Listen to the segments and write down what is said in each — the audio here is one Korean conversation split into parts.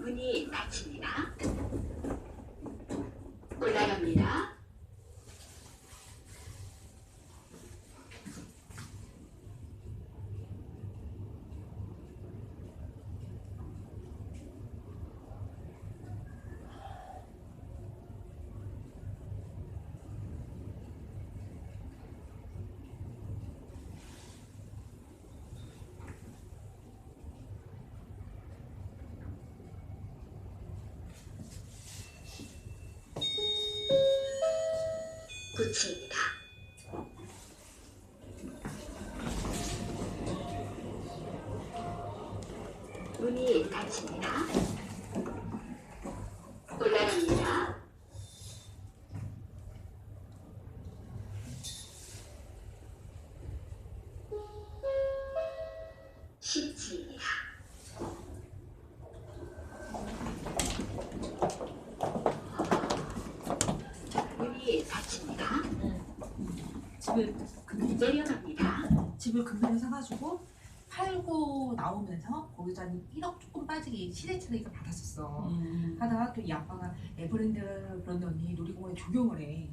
문이 닫힙니다. 올라갑니다. 끝입니다. 문이 닫힙니다. 십지입니다. 닫힙니다. 집을 금리 내려갑니다. 집을 금리를 사가지고 팔고 나오면서 거기서 한 1억 조금 빠지게 시세차익을 받았었어. 음. 하다가 또 이 아빠가 에버랜드 그러더니 놀이공원에 조경을 해.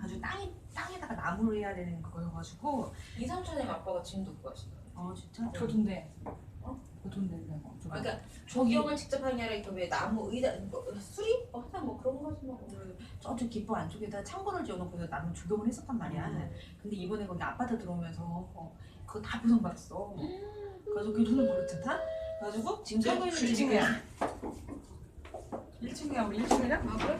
아주 땅에 땅에다가 나무를 해야 되는 그거여가지고 이삼촌의 아빠가 지금 누구 하시나? 어 진짜? 그 돈 거. 아, 그러니까 조경을 직접 하는 게 아니라 이렇게 왜 나무 의자 뭐, 수리? 어, 하여튼 뭐 그런 거 하시나 보네. 저쪽 깃벌 안쪽에다 창고를 지어놓고 나는 조경을 했었단 말이야. 음. 근데 이번에 거기 아파트 들어오면서 어, 그거 다 보상받았어. 그래서 그 돈을 벌었잖아. 그래가지고 지금 살고 있는 집이 그냥 1층이야 우리 1층이야? 아 그래?